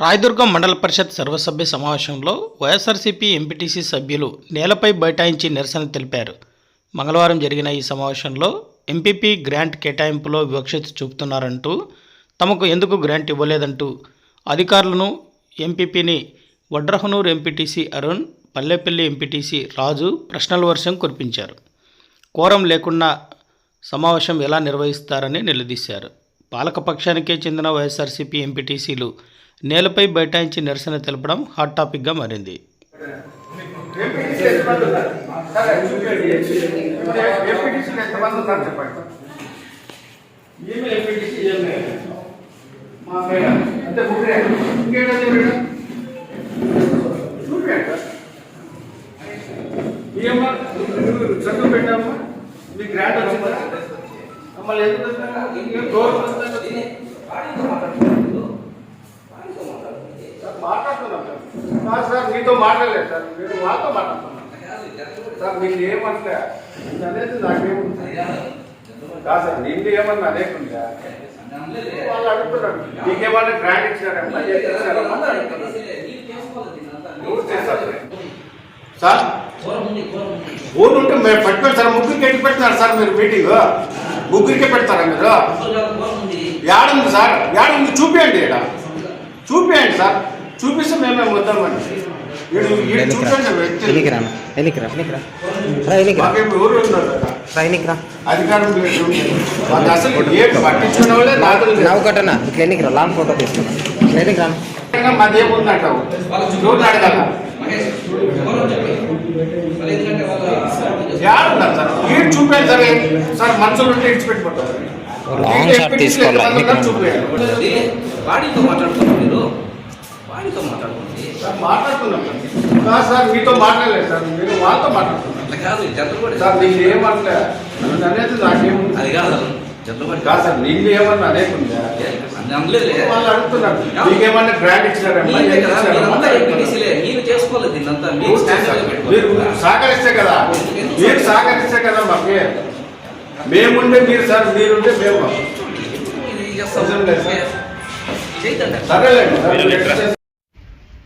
రాయదుర్గం మండల పరిషత్ సర్వసభ్య సమావేశంలో వైఎస్ఆర్సీపీ ఎంపీటీసీ సభ్యులు నేలపై బైఠాయించి నిరసన తెలిపారు. మంగళవారం జరిగిన ఈ సమావేశంలో ఎంపీపీ గ్రాంట్ కేటాయింపులో వివక్షత చూపుతున్నారంటూ తమకు ఎందుకు గ్రాంట్ ఇవ్వలేదంటూ అధికారులను ఎంపీపీని వడ్రహనూర్ ఎంపీటీసీ అరుణ్ పల్లెపల్లి ఎంపీటీసీ రాజు ప్రశ్నల వర్షం కురిపించారు. కోరం లేకుండా సమావేశం ఎలా నిర్వహిస్తారని నిలదీశారు. పాలకపక్షానికే చెందిన వైఎస్ఆర్సీపీ ఎంపీటీసీలు నేలపై బైఠాయించి నిరసన తెలపడం హాట్ టాపిక్గా మారింది. చదువు పెట్టామా మీ గ్రాంట్ వచ్చిందా మళ్ళీ ఎందుకు ఇంకేం గవర్నమెంట్ వస్తుందా? సార్, మాట్లాడుతున్నాం సార్ మీతో మాట్లాడలేదు సార్. మీరు మాతో మాట్లాడుతున్నాం సార్ మీకు ఏమంటే అనేది నాకేముంది? కాదు సార్ నిన్ను ఏమన్నా లేకుండా వాళ్ళు అడుగుతున్నారు. నీకేమన్నా గ్రాంట్ చేస్తారు సార్ ఊరు ఉంటే మేము పెట్టుకోండి సార్ ముగ్గురికి ఎట్టి పెడుతున్నారు సార్ మీరు మీటింగ్? ముగ్గురికే పెడతారా మీరు? ఏడుంది సార్ ఏడుంది చూపించండి ఇక్కడ చూపించండి సార్. చూపిస్తే మేమే వద్దామండి వీడు వీడు చూపించండి వ్యక్తి ఎన్నికి రా ఎన్నికి రా ఎన్నికి రా రా ఎన్నికి రా మాకేం ఎవరు ఉన్నారు కదా. రా ఎన్నికి రా అధికారం లేదు. వాళ్ళు అసలు ఏం పట్టించుకునే వాళ్ళే నాదులు లేదు. నవ్వు కట్టనా ఇట్లా ఎన్నికి రా లాంగ్ ఫోటో తీసుకున్నా ఇట్లా ఎన్నికి రా మాదేముందంటావు ఎవరు అడగాల. ఏడున్నారు సార్? వీడు చూపించాలి సరే? సార్ మనుషులు ఉంటే ఇచ్చిపెట్టుకుంటారు లాంగ్ షాట్ తీసుకోవాలి. మాట్లాడుకోండి సార్ మాట్లాడుతున్నాం సార్. మీతో మాట్లాడలేదు సార్. మీరు వాళ్ళతో మాట్లాడుతున్నారు అట్లా కాదు కూడా సార్ అనేది నాకేముంది? అది కాదు జంతులు కూడా కాదు సార్ నీళ్ళు ఏమన్నా అనేకుండా అనలేదులే. వాళ్ళు అడుగుతున్నారు. నీకేమన్నా గ్రాంట్ ఇచ్చారమ్మా మీరే చేసుకోలేదు దీన్నంతా. మీరు మీరు సహకరిస్తే కదా. మీరు సహకరిస్తే కదా మాకు మేముండే మీరు సార్ మీరుంటే మేము. సరేలేండి sir.